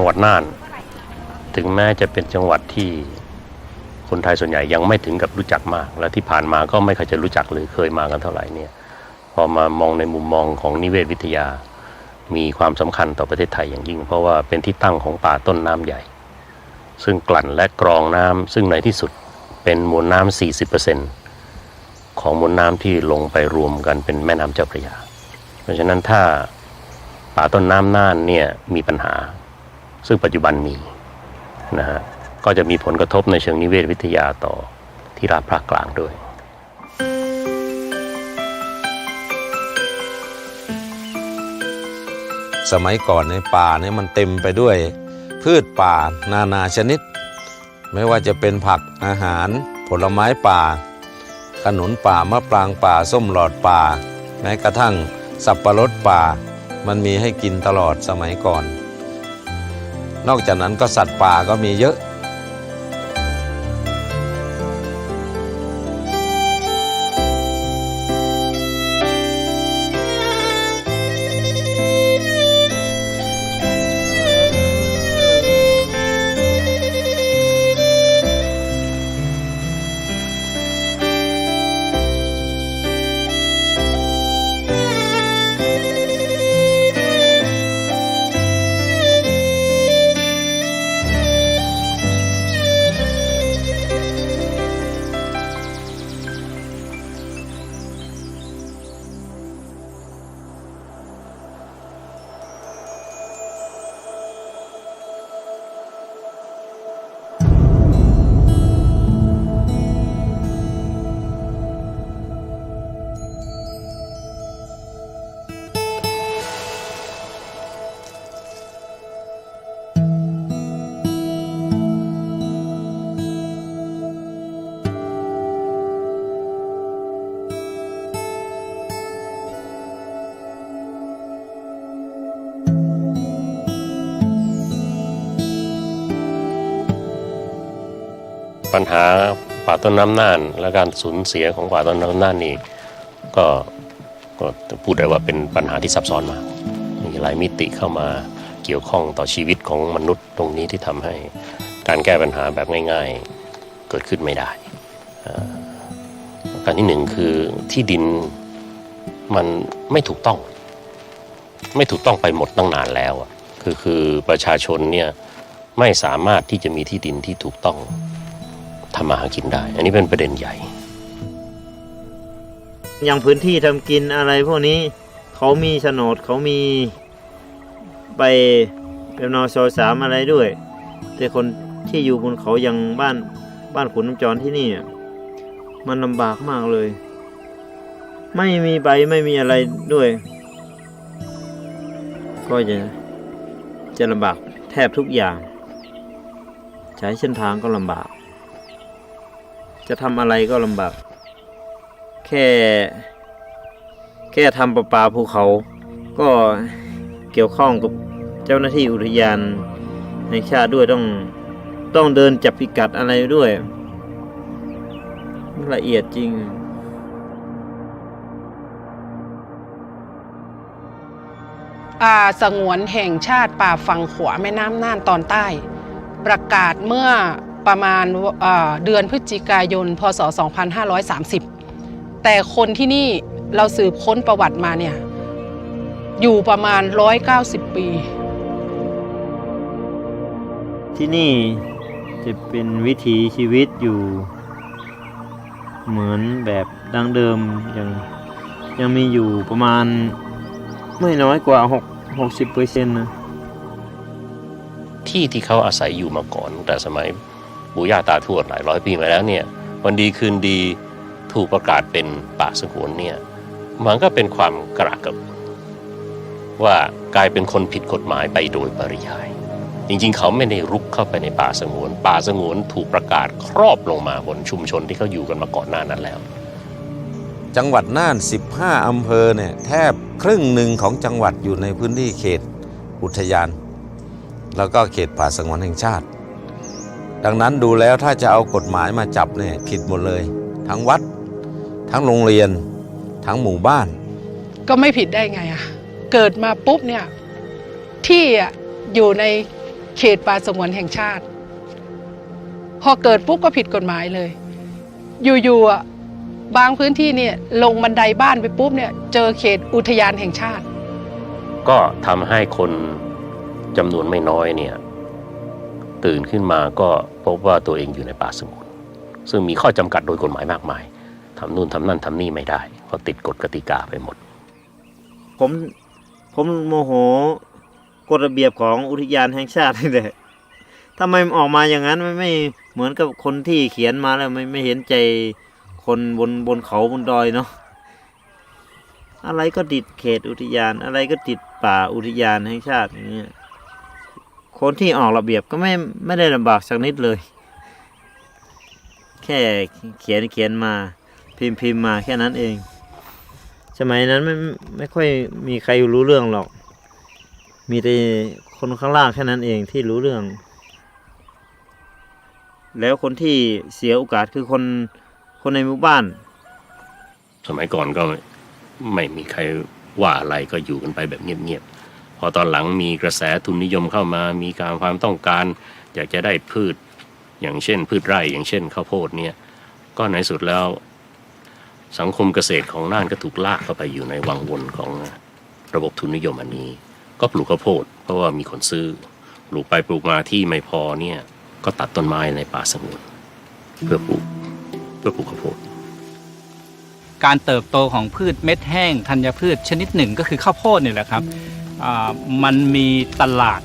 จังหวัดน่าน ถึงแม้จะเป็นจังหวัดที่คนไทยส่วนใหญ่ยังไม่ถึงกับรู้จักมาก และที่ผ่านมาก็ไม่เคยจะรู้จักเลยเคยมากันเท่าไหร่เนี่ยพอมามองในมุมมองของนิเวศวิทยา มีความสำคัญต่อประเทศไทยอย่างยิ่ง เพราะว่าเป็นที่ตั้งของป่าต้นน้ำใหญ่ ซึ่งกลั่นและกรองน้ำซึ่งในที่สุดเป็นมวลน้ำ40%ของมวลน้ำที่ลงไปรวมกันเป็นแม่น้ำเจ้าพระยา เพราะฉะนั้นถ้าป่าต้นน้ำน่านเนี่ยมีปัญหา ซึ่งปัจจุบันมีนะฮะก็จะมีผลกระทบในเชิงนิเวศวิทยาต่อที่ราบภาคกลางด้วยสมัยก่อนในป่าเนี่ยมันเต็มไปด้วย พืชป่านานาชนิด ไม่ว่าจะเป็นผักอาหาร ผลไม้ป่า ขนุนป่ามะปรางป่าส้มหลอดป่า แม้กระทั่งสับปะรดป่า มันมีให้กินตลอดสมัยก่อน นอกจากนั้นก็สัตว์ป่าก็มีเยอะ ปัญหาป่าต้นน้ำน่าน และการสูญเสียของป่าต้นน้ำน่านนี่ก็ก็พูดได้ว่าเป็นปัญหาที่ซับซ้อนมาก มีหลายมิติเข้ามาเกี่ยวข้องต่อชีวิตของมนุษย์ตรงนี้ที่ทำให้การแก้ปัญหาแบบง่าย ๆเกิดขึ้นไม่ได้การที่หนึ่งคือที่ดินมันไม่ถูกต้อง ไม่ถูกต้องไปหมดตั้งนานแล้วคือคือประชาชนเนี่ยไม่สามารถที่จะมีที่ดินที่ถูกต้อง ทำมาหากินได้ อันนี้เป็นประเด็นใหญ่ อย่างพื้นที่ทำกินอะไรพวกนี้เขามีโฉนดเขามีใบเป็นนอชอสามอะไรด้วย แต่คนที่อยู่บนเขาอย่างบ้านบ้านขุนน้ำจรที่นี่มันลำบากมากเลย ไม่มีใบไม่มีอะไรด้วย ก็จะจะลำบากแทบทุกอย่าง ใช้เส้นทางก็ลำบาก จะทำอะไรก็ลำบาก แค่ แค่ทำประปาภูเขา ก็เกี่ยวข้องกับเจ้าหน้าที่อุทยานแห่งชาติด้วยต้องต้องเดินจับพิกัดอะไรด้วยละเอียดจริงป่าสงวนแห่งชาติป่าฝั่งขวาแม่น้ำน่านตอนใต้ ประกาศเมื่อ ประมาณเอ่อเดือนพฤศจิกายน พศ 2530 แต่คนที่นี่เราสืบค้นประวัติมาเนี่ย อยู่ประมาณ 190 ปี ที่นี่จะเป็นวิถีชีวิตอยู่ เหมือนแบบดังเดิมยังยังมีอยู่ประมาณไม่น้อยกว่า 6 60เปอร์เซ็นต์นะที่ที่เขาอาศัยอยู่มาก่อนตั้งแต่สมัย ปู่ย่าตาทวดหลายร้อยปีมาแล้วเนี่ยวันดีคืนดีถูกประกาศเป็นป่าสงวนเนี่ยมันก็เป็นความกระกับว่ากลายเป็นคนผิดกฎหมายไปโดยปริยาย จริงๆ เขาไม่ได้รุกเข้าไปในป่าสงวน ป่าสงวนถูกประกาศครอบลงมาบนชุมชนที่เขาอยู่กันมาก่อนหน้านั้นแล้ว จังหวัดน่าน 15 อำเภอเนี่ยแทบครึ่งหนึ่งของจังหวัดอยู่ในพื้นที่เขตอุทยาน แล้วก็เขตป่าสงวนแห่งชาติ ดังนั้นดูแล้วถ้าจะเอากฎหมายมาจับเนี่ยผิดหมดเลย ทั้งวัด ทั้งโรงเรียน ทั้งหมู่บ้าน ก็ไม่ผิดได้ไงอะเกิดมาปุ๊บเนี่ยที่อะอยู่ในเขตป่าสงวนแห่งชาติ พอเกิดปุ๊บก็ผิดกฎหมายเลย อยู่ๆอะบางพื้นที่เนี่ยลงบันไดบ้านไปปุ๊บเนี่ยเจอเขตอุทยานแห่งชาติ ก็ทำให้คนจำนวนไม่น้อยเนี่ยตื่นขึ้นมาก็ พบว่าตัวเองอยู่ในป่าสงวนซึ่งมีข้อจำกัดโดยกฎหมายมากมายทำนู่นทำนั่นทำนี่ไม่ได้ เพราะติดกฎกติกาไปหมด ผมผมโมโหกฎระเบียบของอุทยานแห่งชาตินี่แหละทำไมออกมาอย่างนั้นไม่ไม่เหมือนกับคนที่เขียนมาแล้วไม่ไม่เห็นใจคนบนบนเขาบนดอยเนาะอะไรก็ติดเขตอุทยาน อะไรก็ติดป่าอุทยานแห่งชาติอย่างเงี้ย คนที่ออกระเบียบก็ไม่ไม่ได้ลำบากสักนิดเลย แค่เขียนเขียนมาพิมพ์พิมพ์มาแค่นั้นเอง สมัยนั้นไม่ไม่ค่อยมีใครรู้เรื่องหรอก มีแต่คนข้างล่างแค่นั้นเองที่รู้เรื่อง แล้วคนที่เสียโอกาสคือคนคนในหมู่บ้าน สมัยก่อนก็ไม่มีใครว่าอะไรก็อยู่กันไปแบบเงียบๆ พอตอนหลังมีกระแสทุนนิยมเข้ามามีการความต้องการ อยากจะได้พืชอย่างเช่น พืชไร่อย่างเช่นข้าวโพดเนี่ยก็ในสุดแล้วสังคมเกษตรของน่านก็ถูกลากเข้าไปอยู่ในวังวนของระบบทุนนิยมอันนี้ ก็ปลูกข้าวโพด เพราะว่ามีคนซื้อปลูกไปปลูกมาที่ไม่พอเนี่ยก็ตัดต้นไม้ในป่าสงวนเพื่อปลูกเพื่อปลูกข้าวโพดการเติบโตของพืชเม็ดแห้งธัญพืชชนิดหนึ่งก็คือข้าวโพดนี่แหละครับ มันมีตลาด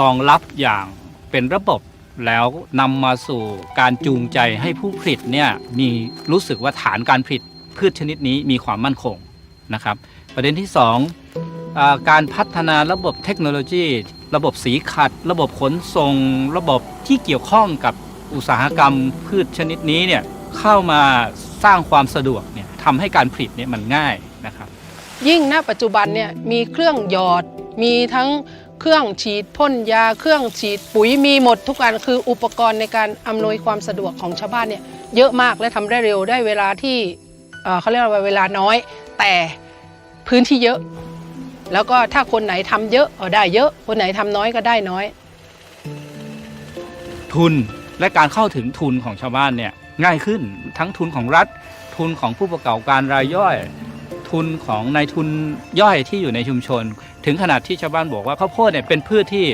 รองรับอย่างเป็นระบบแล้วนำมาสู่การจูงใจให้ผู้ผลิตเนี่ยมีรู้สึกว่าฐานการผลิตพืชชนิดนี้มีความมั่นคงนะครับ ประเด็นที่สองการพัฒนาระบบเทคโนโลยี ระบบสีขัด ระบบขนส่ง ระบบที่เกี่ยวข้องกับอุตสาหกรรมพืชชนิดนี้เนี่ยเข้ามาสร้างความสะดวกเนี่ยทำให้การผลิตเนี่ยมันง่าย ยิ่งณปัจจุบันเนี่ยมีเครื่องหยอด มีทั้งเครื่องฉีดพ่นยา เครื่องฉีดปุ๋ยมีหมดทุกอันคืออุปกรณ์ในการอำนวยความสะดวกของชาวบ้านเนี่ยเยอะมากและทำได้เร็วได้เวลาที่เเขาเรียกว่าเวลาน้อย แต่พื้นที่เยอะ แล้วก็ถ้าคนไหนทำเยอะก็ได้เยอะ คนไหนทำน้อยก็ได้น้อย ทุนและการเข้าถึงทุนของชาวบ้านเนี่ยง่ายขึ้นทั้งทุนของรัฐ ทุนของผู้ประกอบการรายย่อย ทุนของนายทุนย่อยที่อยู่ในชุมชน ถึงขนาดที่ชาวบ้านบอกว่าข้าวโพดเนี่ยเป็นพืชที่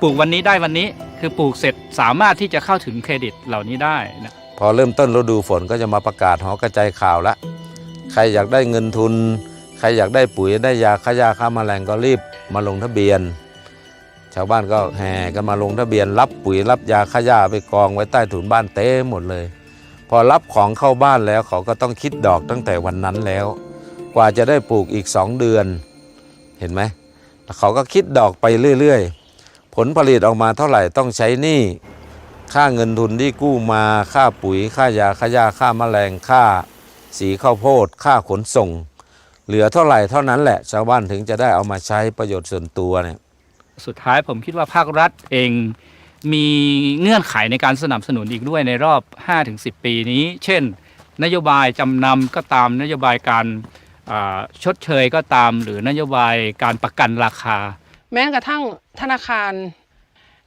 ปลูกวันนี้ได้วันนี้ คือปลูกเสร็จสามารถที่จะเข้าถึงเครดิตเหล่านี้ได้นะพอเริ่มต้นฤดูฝนก็จะมาประกาศหอกระจายข่าวละใครอยากได้เงินทุน ใครอยากได้ปุ๋ยได้ยาฆ่ายาฆ่าแมลงก็รีบมาลงทะเบียน ชาวบ้านก็แห่กันมาลงทะเบียน รับปุ๋ยรับยาฆ่าหญ้าไปกองไว้ใต้ถุนบ้านเต็มหมดเลย พอรับของเข้าบ้านแล้วเขาก็ต้องคิดดอกตั้งแต่วันนั้นแล้ว กว่าจะได้ปลูกอีกสองเดือน เห็นไหมเขาก็คิดดอกไปเรื่อย ๆ ผลผลิตออกมาเท่าไหร่ต้องใช้หนี้ค่าเงินทุนที่กู้มาค่าปุ๋ย ค่ายาฆ่าหญ้าค่าแมลงค่า สีข้าวโพด ค่าขนส่ง เหลือเท่าไหร่เท่านั้นแหละชาวบ้านถึงจะได้เอามาใช้ประโยชน์ส่วนตัวเนี่ยสุดท้ายผมคิดว่าภาครัฐเองมีเงื่อนไขในการสนับสนุนอีกด้วยในรอบ 5-10 ปีนี้ เช่น นโยบายจำนำก็ตามนโยบายการ ชดเชยก็ตามหรือนโยบายการประกันราคา แม้กระทั่งธนาคาร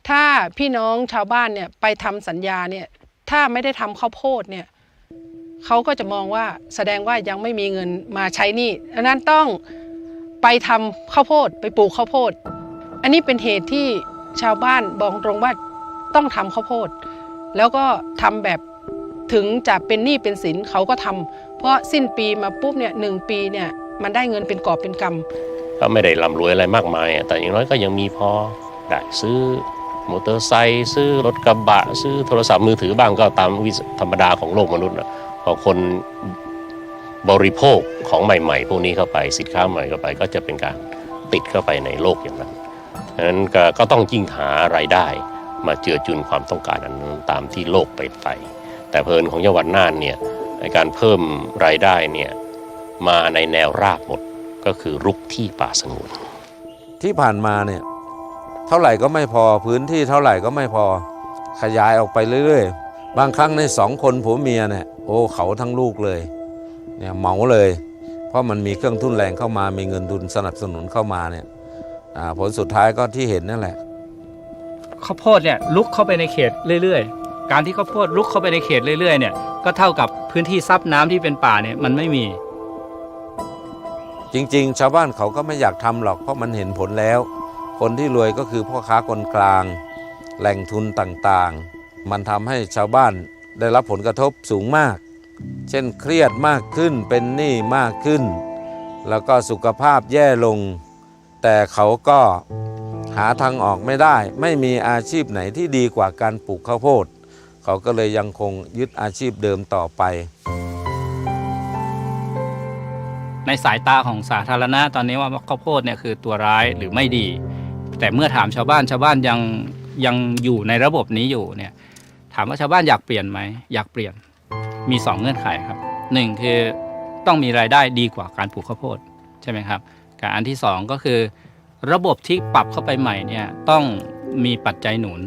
ถ้าพี่น้องชาวบ้านเนี่ยไปทำสัญญาเนี่ยถ้าไม่ได้ทำข้าวโพดเนี่ยเขาก็จะมองว่าแสดงว่ายังไม่มีเงินมาใช้หนี้อันนั้นต้องไปทำข้าวโพดไปปลูกข้าวโพด อันนี้เป็นเหตุที่ชาวบ้านบอกตรงว่าต้องทำข้าวโพด แล้วก็ทำแบบถึงจะเป็นหนี้เป็นสินเขาก็ทำ เพราะสิ้นปีมาปุ๊บเนี่ยหนึ่งปีเนี่ยมันได้เงินเป็นกอบเป็นกำก็ไม่ได้ร่ำรวยอะไรมากมายแต่อย่างน้อยก็ยังมีพอได้ซื้อมอเตอร์ไซค์ซื้อรถกระบะ ซื้อโทรศัพท์มือถือบ้างก็ตามวิสธรรมดาของโลกมนุษย์อะพอคนบริโภคของใหม่ ๆ พวกนี้เข้าไปสินค้าใหม่เข้าไปก็จะเป็นการติดเข้าไปในโลกอย่างนั้นดังนั้นก็ก็ต้องยิ่งหารายได้ มาเจือจุนความต้องการอันนั้นตามที่โลกไปไปแต่เพลินของจังหวัดน่านเนี่ย ในการเพิ่มรายได้เนี่ยมาในแนวราบหมดก็คือรุกที่ป่าสงวนที่ผ่านมาเนี่ยเท่าไหร่ก็ไม่พอพื้นที่เท่าไหร่ก็ไม่พอขยายออกไปเรื่อยๆ บางครั้งในสองคนผัวเมียเนี่ยโอ้เขาทั้งลูกเลยเนี่ยเหมาเลย เพราะมันมีเครื่องทุนแรงเข้ามามีเงินทุนสนับสนุนเข้ามาเนี่ยอ่าผลสุดท้ายก็ที่เห็นนั่นแหละข้าวโพดเนี่ยลุกเข้าไปในเขตเรื่อยๆ การที่ข้าวโพดลุกเข้าไปในเขตเรื่อยๆเนี่ยก็เท่ากับพื้นที่ซับน้ำที่เป็นป่าเนี่ยมันไม่มี จริงๆ ชาวบ้านเขาก็ไม่อยากทำหรอกเพราะมันเห็นผลแล้ว คนที่รวยก็คือพ่อค้าคนกลาง แหล่งทุนต่างๆ มันทำให้ชาวบ้านได้รับผลกระทบสูงมาก เช่นเครียดมากขึ้นเป็นหนี้มากขึ้น แล้วก็สุขภาพแย่ลง แต่เขาก็หาทางออกไม่ได้ ไม่มีอาชีพไหนที่ดีกว่าการปลูกข้าวโพด เขาก็เลยยังคงยึดอาชีพเดิมต่อไป ในสายตาของสาธารณะตอนนี้ว่าข้าวโพดเนี่ยคือตัวร้ายหรือไม่ดี แต่เมื่อถามชาวบ้านชาวบ้านยังยังอยู่ในระบบนี้อยู่เนี่ยถามว่าชาวบ้านอยากเปลี่ยนไหมอยากเปลี่ยนมี 2 เงื่อนไขครับหนึ่งคือต้องมีรายได้ดีกว่าการปลูกข้าวโพดใช่ไหมครับการอันที่ 2 ก็คือ ระบบที่ปรับเข้าไปใหม่เนี่ยต้องมีปัจจัยหนุน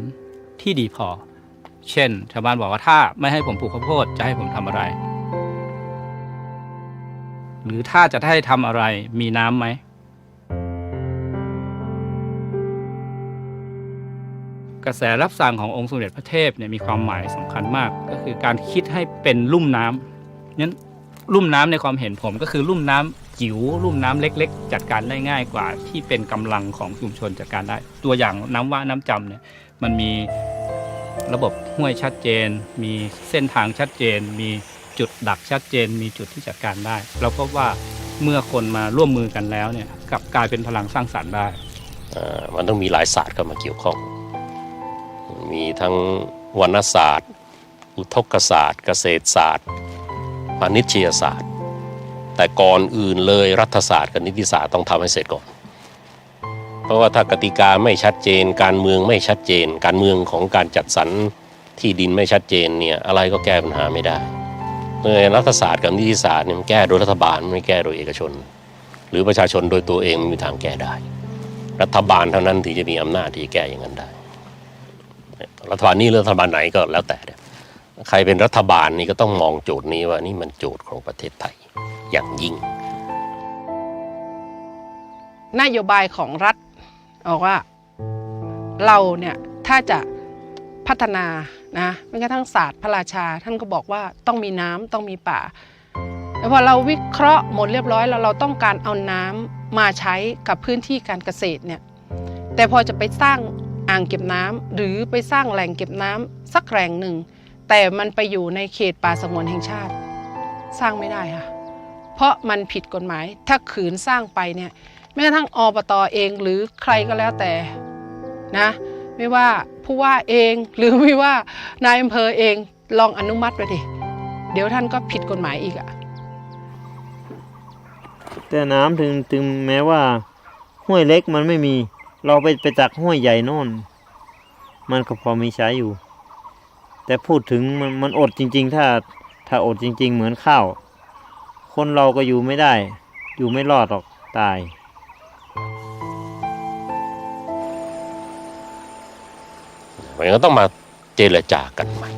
ที่ดีพอ เช่น ชาวบ้านบอกว่าถ้าไม่ให้ผมปลูกข้าวโพดจะให้ผมทำอะไร หรือถ้าจะให้ทำอะไรมีน้ำไหม กระแสรับสั่งขององค์สมเด็จพระเทพเนี่ยมีความหมายสำคัญมาก ก็คือการคิดให้เป็นลุ่มน้ำนั้นลุ่มน้ำในความเห็นผมก็คือลุ่มน้ำจิ๋วลุ่มน้ำเล็ก ๆ จัดการได้ง่ายกว่าที่เป็นกำลังของชุมชนจัดการได้ ตัวอย่างน้ำว่าน้ำจำเนี่ยมันมี ระบบห้วยชัดเจน มีเส้นทางชัดเจน มีจุดดักชัดเจน มีจุดที่จัดการได้ เราพบว่าเมื่อคนมาร่วมมือกันแล้วเนี่ยกลับกลายเป็นพลังสร้างสรรค์ได้มันต้องมีหลายศาสตร์เข้ามาเกี่ยวข้อง มีทั้งวรรณศาสตร์ อุทกศาสตร์ เกษตรศาสตร์พาณิชยศาสตร์ แต่ก่อนอื่นเลยรัฐศาสตร์กับนิติศาสตร์ต้องทำให้เสร็จก่อน ราะว่าถ้ากติกาไม่ชัดเจน การเมืองไม่ชัดเจน การเมืองของการจัดสรรที่ดินไม่ชัดเจนเนี่ยอะไรก็แก้ปัญหาไม่ได้เลยรัฐศาสตร์กับนิติศาสตร์เนี่ยมันแก้โดยรัฐบาลไม่แก้โดยเอกชน หรือประชาชนโดยตัวเองไม่มีทางแก้ได้ รัฐบาลเท่านั้นที่จะมีอำนาจที่จะแก้อย่างนั้นได้ รัฐบาลนี้รัฐบาลไหนก็แล้วแต่ใครเป็นรัฐบาลนี่ก็ต้องมองโจทย์นี้ว่านี่มันโจทย์ของประเทศไทยอย่างยิ่ง นโยบายของรัฐ บอกว่าเราเนี่ยถ้าจะพัฒนานะไม่กระทั่งศาสตร์พระราชา ท่านก็บอกว่าต้องมีน้ำต้องมีป่าแล้วพอเราวิเคราะห์หมดเรียบร้อยแล้วเราต้องการเอาน้ำมาใช้กับพื้นที่การเกษตรเนี่ยแต่พอจะไปสร้างอ่างเก็บน้ำหรือไปสร้างแหล่งเก็บน้ำสักแหล่งหนึ่ง แต่มันไปอยู่ในเขตป่าสงวนแห่งชาติ สร้างไม่ได้ค่ะเพราะมันผิดกฎหมายถ้าขืนสร้างไปเนี่ย แม้กระทั่งอบตเองหรือใครก็แล้วแต่นะไม่ว่าผู้ว่าเองหรือไม่ว่านายอำเภอเองลองอนุมัติไปดิเดี๋ยวท่านก็ผิดกฎหมายอีกอะแต่น้ำถึงถึงแม้ว่าห้วยเล็กมันไม่มี เราไปไปจากห้วยใหญ่โน่น มันก็พอมีใช้อยู่ แต่พูดถึงมันมันอดจริง ๆ ถ้าถ้าอดจริง ๆ เหมือนข้าว คนเราก็อยู่ไม่ได้ อยู่ไม่รอดหรอกตาย มันก็ต้องมาเจรจากันใหม่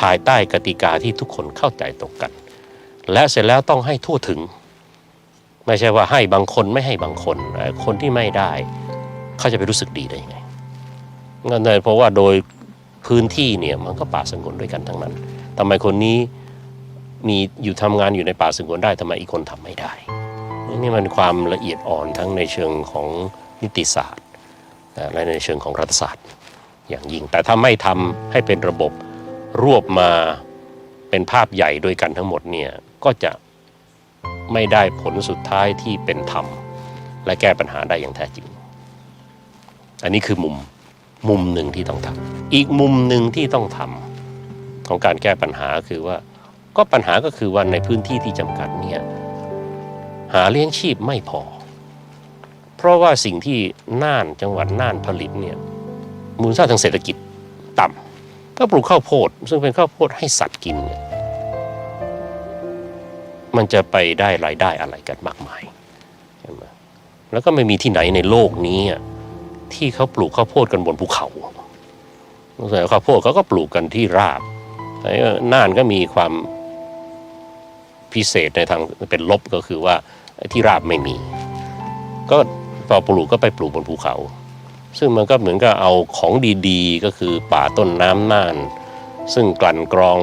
ภายใต้กติกาที่ทุกคนเข้าใจตรงกัน และเสร็จแล้วต้องให้ทั่วถึง ไม่ใช่ว่าให้บางคนไม่ให้บางคน คนที่ไม่ได้เขาจะไปรู้สึกดีได้ยังไงงั้นเลยเพราะว่าโดยพื้นที่เนี่ยมันก็ป่าสงวนด้วยกันทั้งนั้นทำไมคนนี้มีอยู่ทำงานอยู่ในป่าสงวนได้ทำไมอีกคนทำไม่ได้ นี่มันความละเอียดอ่อนทั้งในเชิงของนิติศาสตร์และในเชิงของรัฐศาสตร์ อย่างยิ่ง แต่ถ้าไม่ทำให้เป็นระบบรวบมาเป็นภาพใหญ่ด้วยกันทั้งหมดเนี่ยก็จะไม่ได้ผลสุดท้ายที่เป็นธรรม และแก้ปัญหาได้อย่างแท้จริง อันนี้คือมุมมุมหนึ่งที่ต้องทำอีกมุมหนึ่งที่ต้องทำของการแก้ปัญหาคือว่า ก็ปัญหาก็คือว่าในพื้นที่ที่จำกัดเนี่ยหาเลี้ยงชีพไม่พอ เพราะว่าสิ่งที่น่านจังหวัดน่านผลิตเนี่ย มูลค่าทางเศรษฐกิจต่ำก็ปลูกข้าวโพด ซึ่งเป็นข้าวโพดให้สัตว์กิน มันจะไปได้รายได้อะไรกันมากมายใช่ไหมแล้วก็ไม่มีที่ไหนในโลกนี้ที่เขาปลูกข้าวโพดกันบนภูเขาส่วนข้าวโพดเขาก็ปลูกกันที่ราบแต่น่านก็มีความพิเศษในทางเป็นลบก็คือว่าที่ราบไม่มี ก็พอปลูกก็ไปปลูกบนภูเขา ซึ่งมันก็เหมือนกับเอาของดีๆ ก็คือป่าต้นน้ำน่าน ซึ่งกลั่นกรอง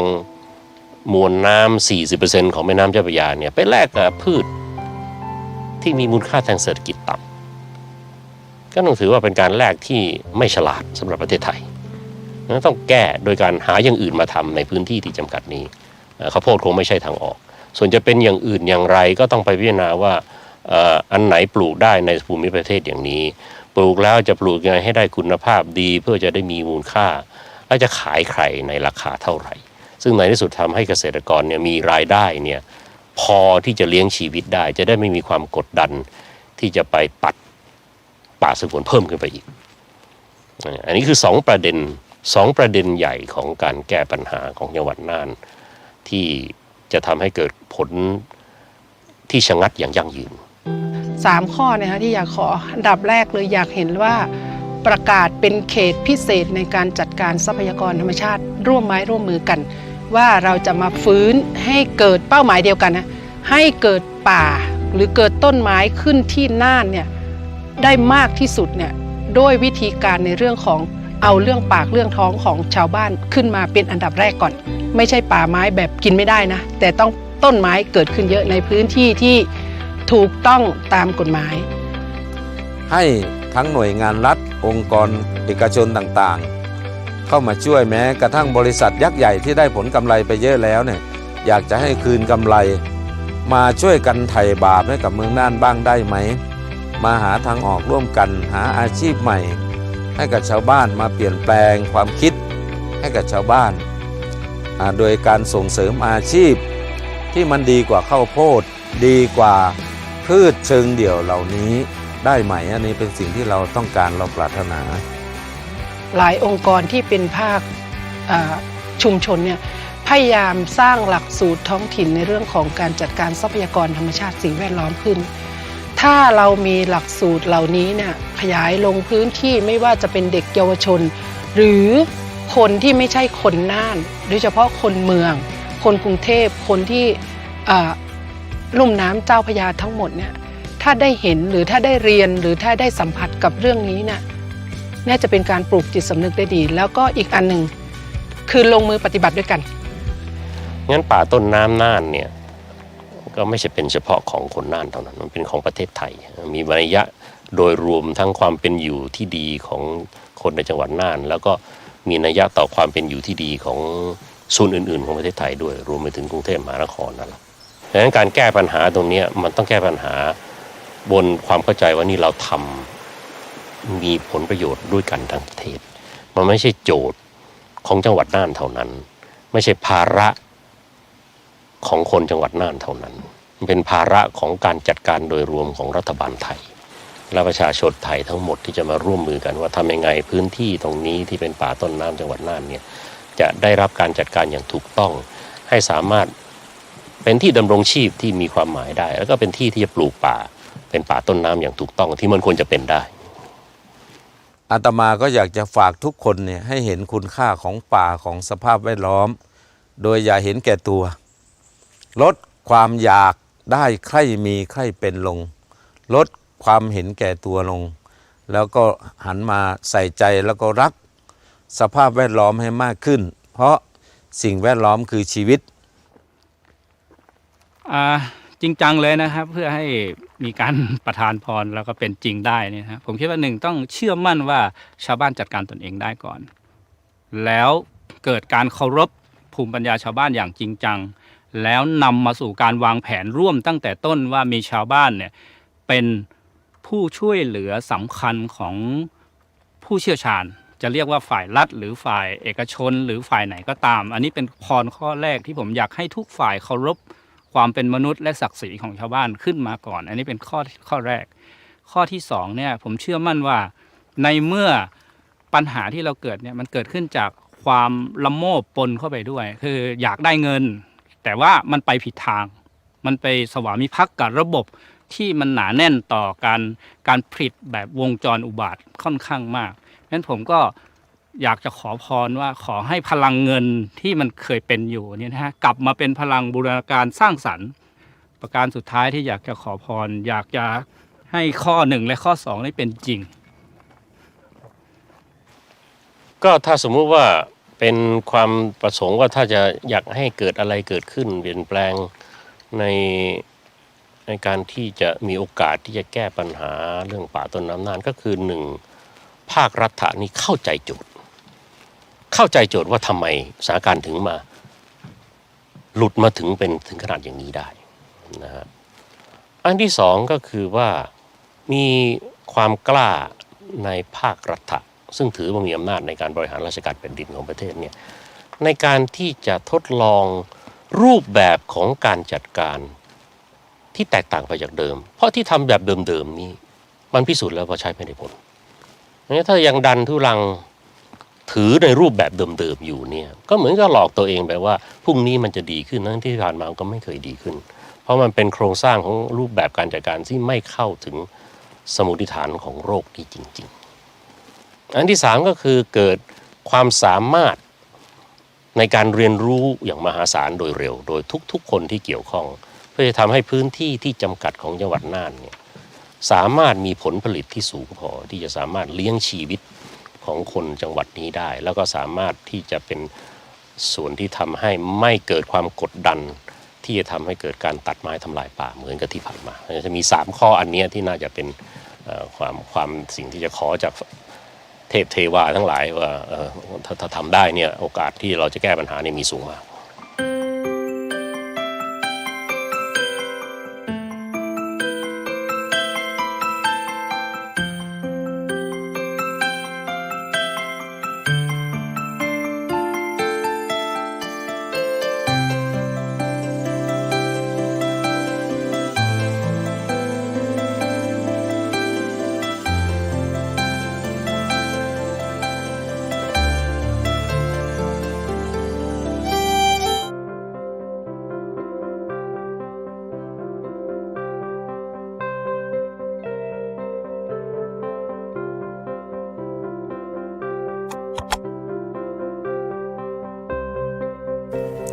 มวลน้ำ 40%ของแม่น้ำเจ้าพระยาเนี่ยไปแลกกับพืช ที่มีมูลค่าทางเศรษฐกิจต่ำก็ต้องถือว่าเป็นการแลกที่ไม่ฉลาดสำหรับประเทศไทยนั้นต้องแก้โดยการหาอย่างอื่นมาทำในพื้นที่ที่จำกัดนี้ข้าวโพดคงไม่ใช่ทางออก ส่วนจะเป็นอย่างอื่นอย่างไรก็ต้องไปพิจารณาว่าอันไหนปลูกได้ในภูมิประเทศอย่างนี้ ปลูกแล้วจะปลูกยังไงให้ได้คุณภาพดี เพื่อจะได้มีมูลค่า แล้วจะขายใครในราคาเท่าไหร่ ซึ่งในที่สุดทำให้เกษตรกรเนี่ยมีรายได้เนี่ยพอที่จะเลี้ยงชีวิตได้ จะได้ไม่มีความกดดันที่จะไปตัดป่าสงวนเพิ่มขึ้นไปอีก อันนี้คือสองประเด็นสองประเด็นใหญ่ของการแก้ปัญหาของจังหวัดน่าน ที่จะทำให้เกิดผลที่ชะงัดอย่างยั่งยืน สามข้อนะคะที่อยากขออันดับแรกเลยอยากเห็นว่าประกาศเป็นเขตพิเศษในการจัดการทรัพยากรธรรมชาติ ร่วมไม้ร่วมมือกัน ว่าเราจะมาฟื้นให้เกิดเป้าหมายเดียวกันนะให้เกิดป่าหรือเกิดต้นไม้ขึ้นที่น่านเนี่ยได้มากที่สุดเนี่ยด้วยวิธีการในเรื่องของเอาเรื่องปากเรื่องท้องของชาวบ้านขึ้นมาเป็นอันดับแรกก่อน ไม่ใช่ป่าไม้แบบกินไม่ได้นะ แต่ต้องต้นไม้เกิดขึ้นเยอะในพื้นที่ที่ ถูกต้องตามกฎหมาย ให้ทั้งหน่วยงานรัฐ องค์กรเอกชนต่างๆ เข้ามาช่วยแม้กระทั่งบริษัทยักษ์ใหญ่ที่ได้ผลกำไรไปเยอะแล้วเนี่ยอยากจะให้คืนกำไร มาช่วยกันไถ่บาปให้กับเมืองน่านบ้างได้ไหม มาหาทางออกร่วมกันหาอาชีพใหม่ ให้กับชาวบ้านมาเปลี่ยนแปลงความคิดให้กับชาวบ้าน โดยการส่งเสริมอาชีพที่มันดีกว่าข้าวโพดดีกว่า พืชเชิงเดี่ยวเหล่านี้ได้ไหมอันนี้เป็นสิ่งที่เราต้องการเราปรารถนา หลายองค์กรที่เป็นภาคชุมชนเนี่ยพยายามสร้างหลักสูตรท้องถิ่นในเรื่องของการจัดการทรัพยากรธรรมชาติสิ่งแวดล้อมขึ้น ถ้าเรามีหลักสูตรเหล่านี้เนี่ยขยายลงพื้นที่ไม่ว่าจะเป็นเด็กเยาวชน หรือคนที่ไม่ใช่คนน่าน โดยเฉพาะคนเมือง คนกรุงเทพคนที่ ลุ่มน้ำเจ้าพระยาทั้งหมดเนี่ยถ้าได้เห็นหรือถ้าได้เรียนหรือถ้าได้สัมผัสกับเรื่องนี้เนี่ยน่าจะเป็นการปลูกจิตสำนึกได้ดี แล้วก็อีกอันหนึ่งคือลงมือปฏิบัติด้วยกัน งั้นป่าต้นน้ำน่านเนี่ยก็ไม่ใช่เป็นเฉพาะของคนน่านเท่านั้น มันเป็นของประเทศไทย มีนัยยะโดยรวมทั้งความเป็นอยู่ที่ดีของคนในจังหวัดน่าน แล้วก็มีนัยยะต่อความเป็นอยู่ที่ดีของส่วนอื่น ๆ ของประเทศไทยด้วย รวมไปถึงกรุงเทพมหานครนั่นแหละ ดังนั้นการแก้ปัญหาตรงนี้มันต้องแก้ปัญหาบนความเข้าใจว่านี่เราทำมีผลประโยชน์ด้วยกันทั้งประเทศ มันไม่ใช่โจทย์ของจังหวัดน่านเท่านั้น ไม่ใช่ภาระของคนจังหวัดน่านเท่านั้นมันเป็นภาระของการจัดการโดยรวมของรัฐบาลไทย และประชาชนไทยทั้งหมดที่จะมาร่วมมือกันว่าทำยังไงพื้นที่ตรงนี้ที่เป็นป่าต้นน้ำจังหวัดน่านเนี่ยจะได้รับการจัดการอย่างถูกต้องให้สามารถ เป็นที่ดำรงชีพที่มีความหมายได้ แล้วก็เป็นที่ที่จะปลูกป่า เป็นป่าต้นน้ำอย่างถูกต้องที่มันควรจะเป็นได้อาตมาก็อยากจะฝากทุกคนเนี่ยให้เห็นคุณค่าของป่าของสภาพแวดล้อม โดยอย่าเห็นแก่ตัว ลดความอยากได้ใครมีใครเป็นลง ลดความเห็นแก่ตัวลง แล้วก็หันมาใส่ใจแล้วก็รัก สภาพแวดล้อมให้มากขึ้น เพราะสิ่งแวดล้อมคือชีวิต จริงจังเลยนะครับ เพื่อให้มีการประทานพรแล้วก็เป็นจริงได้นี่ยนะผมคิดว่าหนึ่งต้องเชื่อมั่นว่าชาวบ้านจัดการตนเองได้ก่อน แล้วเกิดการเคารพภูมิปัญญาชาวบ้านอย่างจริงจัง แล้วนำมาสู่การวางแผนร่วมตั้งแต่ต้นว่ามีชาวบ้านเนี่ยเป็นผู้ช่วยเหลือสำคัญของผู้เชี่ยวชาญ จะเรียกว่าฝ่ายรัฐ หรือฝ่ายเอกชนหรือฝ่ายไหนก็ตาม อันนี้เป็นพรข้อแรกที่ผมอยากให้ทุกฝ่ายเคารพ ความเป็นมนุษย์และศักดิ์ศรีของชาวบ้านขึ้นมาก่อน อันนี้เป็นข้อข้อแรก ข้อที่สองเนี่ยผมเชื่อมั่นว่าในเมื่อปัญหาที่เราเกิดเนี่ยมันเกิดขึ้นจากความละโมบปนเข้าไปด้วย คืออยากได้เงิน แต่ว่ามันไปผิดทาง มันไปสวามิภักดิ์กับระบบที่มันหนาแน่นต่อการการผลิตแบบวงจรอุบาทค่อนข้างมากงั้นผมก็ อยากจะขอพรว่าขอให้พลังเงินที่มันเคยเป็นอยู่เนี่ยนะฮะกลับมาเป็นพลังบูรณาการสร้างสรรค์ ประการสุดท้ายที่อยากจะขอพร อยากจะให้ข้อหนึ่งและข้อสองนี่เป็นจริง ก็ถ้าสมมุติว่าเป็นความประสงค์ว่าถ้าจะอยากให้เกิดอะไรเกิดขึ้น เปลี่ยนแปลงในในการที่จะมีโอกาสที่จะแก้ปัญหาเรื่องป่าต้นน้ำน่านก็คือหนึ่งภาครัฐนี่เข้าใจโจทย์ เข้าใจโจทย์ว่าทำไมสถานการณ์ถึงมา หลุดมาถึงเป็นถึงขนาดอย่างนี้ได้นะฮะอันที่สองก็คือว่ามีความกล้าในภาครัฐซึ่งถือว่ามีอำนาจในการบริหารราชการแผ่นดินของประเทศเนี่ยในการที่จะทดลองรูปแบบของการจัดการที่แตกต่างไปจากเดิม เพราะที่ทำแบบเดิมๆนี้ มันพิสูจน์แล้วว่าใช้ไม่ได้ผลงั้นถ้ายังดันทุรัง ถือในรูปแบบเดิมๆอยู่เนี่ยก็เหมือนกับหลอกตัวเองไปว่าพรุ่งนี้มันจะดีขึ้นทั้งที่ผ่านมามันก็ไม่เคยดีขึ้น เพราะมันเป็นโครงสร้างของรูปแบบการจัดการที่ไม่เข้าถึงสมุติฐานของโรคนี้จริง ๆ อันที่สามก็คือเกิดความสามารถในการเรียนรู้อย่างมหาศาลโดยเร็ว โดยทุกๆ คนที่เกี่ยวข้อง เพื่อจะทำให้พื้นที่ที่จำกัดของจังหวัดน่านเนี่ยสามารถมีผลผลิตที่สูงพอที่จะสามารถเลี้ยงชีวิต ของคนจังหวัดนี้ได้ แล้วก็สามารถที่จะเป็นส่วนที่ทำให้ไม่เกิดความกดดัน ที่จะทำให้เกิดการตัดไม้ทำลายป่าเหมือนกับที่ผ่านมาจะมี 3 ข้ออันนี้ที่น่าจะเป็นความความสิ่งที่จะขอจากเทพเทวาทั้งหลายว่าถ้าถ้าทำได้เนี่ยโอกาสที่เราจะแก้ปัญหาเนี่ยมีสูงมาก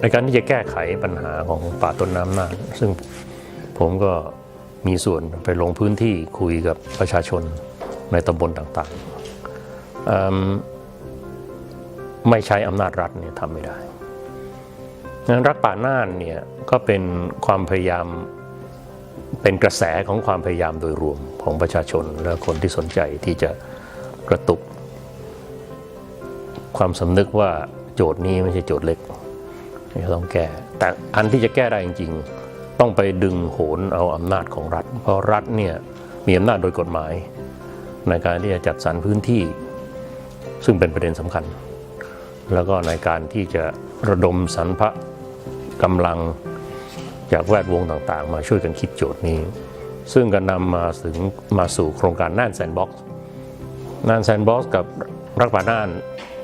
ในการที่จะแก้ไขปัญหาของป่าต้นน้ำน่านซึ่งผมก็มีส่วนไปลงพื้นที่คุยกับประชาชนในตำบลต่างๆ ไม่ใช้อำนาจรัฐเนี่ยทำไม่ได้งั้นรักป่าน่านเนี่ยก็เป็นความพยายามเป็นกระแสของความพยายามโดยรวมของประชาชนและคนที่สนใจที่จะกระตุก ความสำนึกว่าโจทย์นี้ไม่ใช่โจทย์เล็ก ที่ต้องแก้ แต่อันที่จะแก้ได้จริง ๆ ต้องไปดึงโหนเอาอำนาจของรัฐ เพราะรัฐเนี่ยมีอำนาจโดยกฎหมาย ในการที่จะจัดสรรพื้นที่ ซึ่งเป็นประเด็นสำคัญ แล้วก็ในการที่จะระดมสรรพะกำลังจากแวดวงต่างๆ มาช่วยกันคิดโจทย์นี้ ซึ่งก็นำมาถึงมาสู่โครงการน่านแซนบ็อกซ์น่านแซนบ็อกซ์กับรักป่าน่าน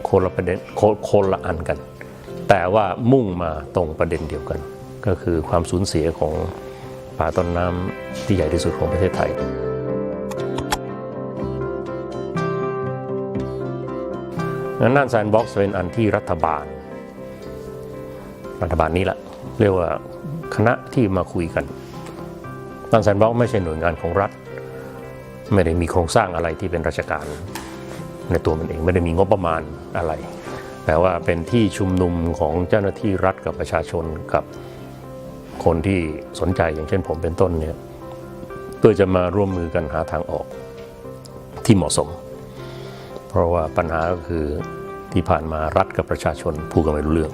คนละประเด็นคนคนละอันกัน แต่ว่ามุ่งมาตรงประเด็นเดียวกัน ก็คือความสูญเสียของป่าต้นน้ำที่ใหญ่ที่สุดของประเทศไทย งั้นน่านแซนบ็อกซ์เป็นอันที่รัฐบาล รัฐบาลนี้แหละเรียกว่าคณะที่มาคุยกันน่านแซนบ็อกซ์ไม่ใช่หน่วยงานของรัฐ ไม่ได้มีโครงสร้างอะไรที่เป็นราชการ ในตัวมันเองไม่ได้มีงบประมาณอะไร แต่ว่าเป็นที่ชุมนุมของเจ้าหน้าที่รัฐกับประชาชนกับคนที่สนใจอย่างเช่นผมเป็นต้นเนี่ยเพื่อจะมาร่วมมือกันหาทางออกที่เหมาะสม เพราะว่าปัญหาก็คือที่ผ่านมารัฐกับประชาชนพูดกันไม่รู้เรื่อง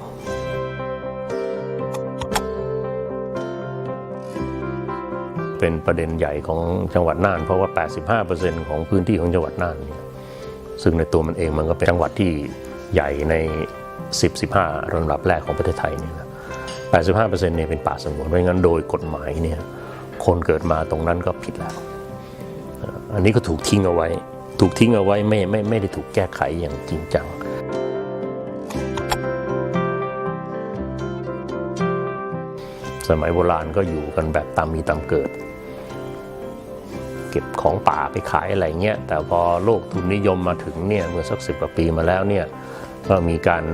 เป็นประเด็นใหญ่ของจังหวัดน่าน เพราะว่า 85%ของพื้นที่ของจังหวัดน่านเนี่ยซึ่งในตัวมันเองมันก็เป็นจังหวัดที่ ใหญ่ใน 10 15ลำดับแรกของประเทศไทยเนี่ยนะ85%เนี่ยเป็นป่าสงวนเพราะงั้นโดยกฎหมายเนี่ยคนเกิดมาตรงนั้นก็ผิดแล้ว อันนี้ก็ถูกทิ้งเอาไว้ ถูกทิ้งเอาไว้ไม่ไม่ไม่ได้ถูกแก้ไขอย่างจริงจังสมัยโบราณก็อยู่กันแบบตามมีตามเกิด เก็บของป่าไปขายอะไรเงี้ยแต่พอโลกทุนนิยมมาถึงเนี่ยเมื่อสักสิบกว่าปีมาแล้วเนี่ย ก็มีการ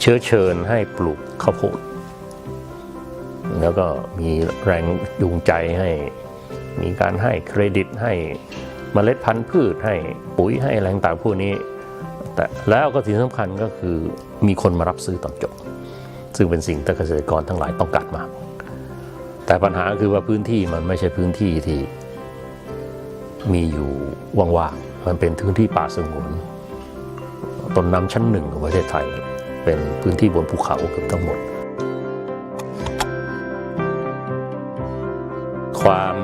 เชื้อเชิญให้ปลูกข้าวโพดแล้วก็มีแรงจูงใจให้มีการให้เครดิตให้เมล็ดพันธุ์พืชให้ปุ๋ยให้อะไรต่างพวกนี้ แต่แล้วก็สิ่งสำคัญก็คือมีคนมารับซื้อตอนจบ ซึ่งเป็นสิ่งที่เกษตรกรทั้งหลายต้องการมาก แต่ปัญหาคือว่าพื้นที่มันไม่ใช่พื้นที่ที่มีอยู่ว่างๆมันเป็นพื้นที่ป่าสงวน ต้นน้ำชั้นหนึ่งของประเทศไทย เป็นพื้นที่บนภูเขาเกือบทั้งหมด ความ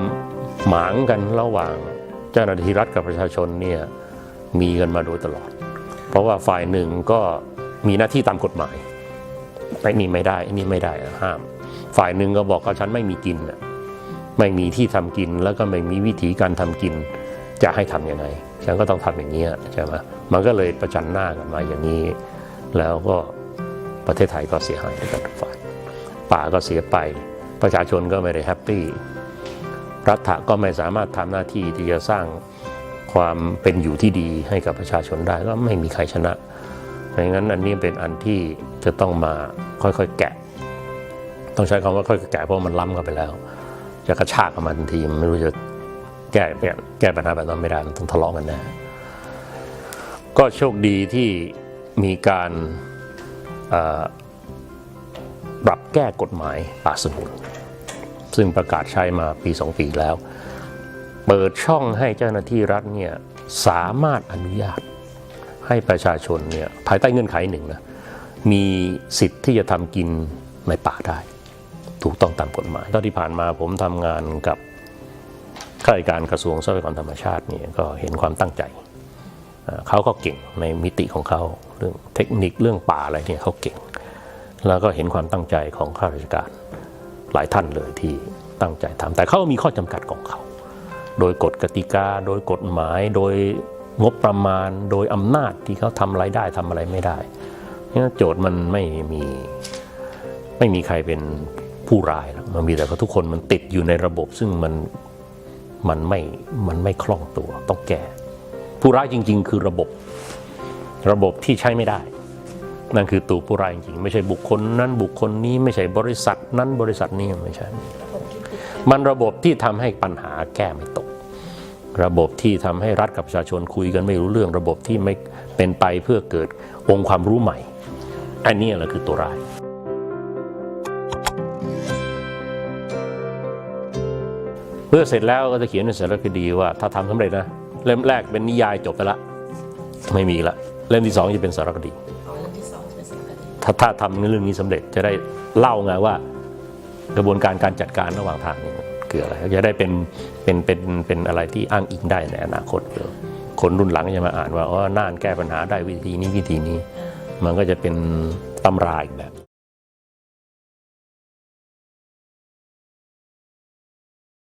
หมางกันระหว่างเจ้าหน้าที่รัฐกับประชาชนเนี่ยมีกันมาโดยตลอด เพราะว่าฝ่ายหนึ่งก็มีหน้าที่ตามกฎหมายไอ้นี่ไม่ได้ไอ้นี่ไม่ได้ห้าม ฝ่ายหนึ่งก็บอกว่าฉันไม่มีกินไม่มีที่ทำกินแล้วก็ไม่มีวิธีการทำกินจะให้ทำยังไง ฉันก็ต้องทำอย่างนี้ใช่ไหมมันก็เลยประจันหน้ากันมาอย่างนี้ แล้วก็ประเทศไทยก็เสียหายด้วยกันทุกฝ่ายป่าก็เสียไป ประชาชนก็ไม่ได้แฮปปี้รัฐะก็ไม่สามารถทำหน้าที่ที่จะสร้างความเป็นอยู่ที่ดีให้กับประชาชนได้ก็ไม่มีใครชนะเพราะงั้นอันนี้เป็นอันที่จะต้องมาค่อยๆแกะ ต้องใช้คำว่าค่อยๆแกะเพราะมันล้ำเข้าไปแล้ว จะกระชากกับมันทันทีมไม่รู้จะ แก้แก้แก้ปัญหาแบบนั้นไม่ได้มันต้องทะเลาะกันแน่ก็โชคดีที่มีการปรับแก้กฎหมายป่าสงวนซึ่งประกาศใช้มาปี 2 ปีแล้ว เปิดช่องให้เจ้าหน้าที่รัฐเนี่ยสามารถอนุญาตให้ประชาชนเนี่ยภายใต้เงื่อนไขหนึ่งนะมีสิทธิ์ที่จะทำกินในป่าได้ ถูกต้องตามกฎหมายตอนที่ผ่านมาผมทำงานกับ ข้าราชการกระทรวงทรัพยากรธรรมชาติเนี่ยก็เห็นความตั้งใจ เขาก็เก่งในมิติของเขาเรื่องเทคนิคเรื่องป่าอะไรเนี่ยเขาเก่ง แล้วก็เห็นความตั้งใจของข้าราชการหลายท่านเลยที่ตั้งใจทำแต่เขามีข้อจำกัดของเขา โดยกฎกติกา โดยกฎหมาย โดยงบประมาณ โดยอำนาจที่เขาทำอะไรได้ทำอะไรไม่ได้เนี่ยโจทย์มันไม่มีไม่มีใครเป็นผู้ร้ายมันมีแต่ว่าทุกคนมันติดอยู่ในระบบซึ่งมัน มันไม่มันไม่คล่องตัวต้องแก้ ผู้ร้ายจริง ๆ คือระบบระบบที่ใช้ไม่ได้ นั่นคือตัวผู้ร้ายจริงๆไม่ใช่บุคคลนั้นบุคคลนี้ไม่ใช่บริษัท นั้นบริษัทนี้ไม่ใช่ มันระบบที่ทำให้ปัญหาแก้ไม่ตก ระบบที่ทำให้รัฐกับประชาชนคุยกันไม่รู้เรื่อง ระบบที่ไม่เป็นไปเพื่อเกิดองค์ความรู้ใหม่ อันนี้แหละคือตัวร้าย เมื่อเสร็จแล้วก็จะเขียนในสารคดีว่าถ้าทำสำเร็จนะเล่มแรกเป็นนิยายจบไปละไม่มีละเล่มที่สองจะเป็นสารคดีถ้าถ้าทำเรื่องนี้สำเร็จจะได้เล่าไงว่ากระบวนการการจัดการระหว่างทางนี่คืออะไรจะได้เป็นเป็นเป็นเป็นอะไรที่อ้างอิงได้ในอนาคตเออคนรุ่นหลังจะมาอ่านว่าอ๋อน่านแก้ปัญหาได้วิธีนี้วิธีนี้ มันก็จะเป็นตำราอีกแบบ